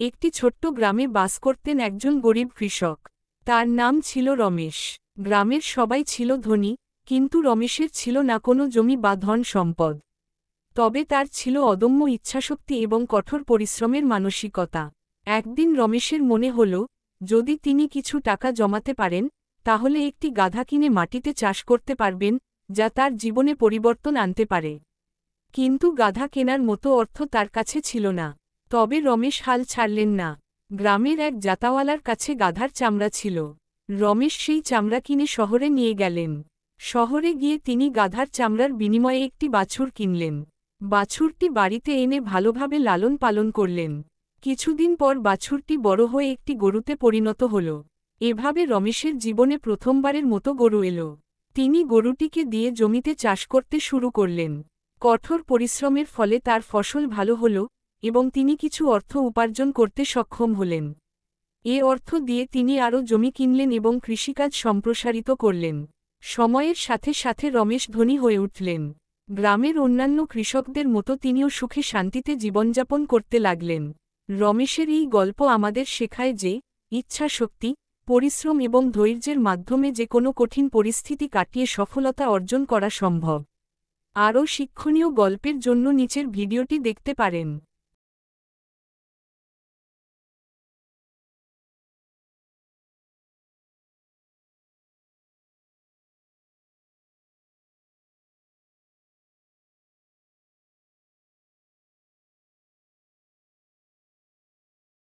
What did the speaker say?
একটি ছোট্ট গ্রামে বাস করতেন একজন গরিব কৃষক। তার নাম ছিল রমেশ। গ্রামের সবাই ছিল ধনী, কিন্তু রমেশের ছিল না কোনো জমি বা ধন সম্পদ। তবে তার ছিল অদম্য ইচ্ছাশক্তি এবং কঠোর পরিশ্রমের মানসিকতা। একদিন রমেশের মনে হল, যদি তিনি কিছু টাকা জমাতে পারেন, তাহলে একটি গাধা কিনে মাটিতে চাষ করতে পারবেন, যা তার জীবনে পরিবর্তন আনতে পারে। কিন্তু গাধা কেনার মতো অর্থ তার কাছে ছিল না। তবে রমেশ হাল ছাড়লেন না। গ্রামের এক জাতাওয়ালার কাছে গাধার চামড়া ছিল। রমেশ সেই চামড়া কিনে শহরে নিয়ে গেলেন। শহরে গিয়ে তিনি গাধার চামড়ার বিনিময়ে একটি বাছুর কিনলেন। বাছুরটি বাড়িতে এনে ভালোভাবে লালন পালন করলেন। কিছুদিন পর বাছুরটি বড় হয়ে একটি গরুতে পরিণত হল। এভাবে রমেশের জীবনে প্রথমবারের মতো গরু এলো। তিনি গরুটিকে দিয়ে জমিতে চাষ করতে শুরু করলেন। কঠোর পরিশ্রমের ফলে তার ফসল ভালো হল এবং তিনি কিছু অর্থ উপার্জন করতে সক্ষম হলেন। এ অর্থ দিয়ে তিনি আরও জমি কিনলেন এবং কৃষিকাজ সম্প্রসারিত করলেন। সময়ের সাথে সাথে রমেশ ধনী হয়ে উঠলেন। গ্রামের অন্যান্য কৃষকদের মতো তিনিও সুখে শান্তিতে জীবনযাপন করতে লাগলেন। রমেশের এই গল্প আমাদের শেখায় যে ইচ্ছা শক্তি পরিশ্রম এবং ধৈর্যের মাধ্যমে যে কোনো কঠিন পরিস্থিতি কাটিয়ে সফলতা অর্জন করা সম্ভব। আরও শিক্ষণীয় গল্পের জন্য নিচের ভিডিওটি দেখতে পারেন।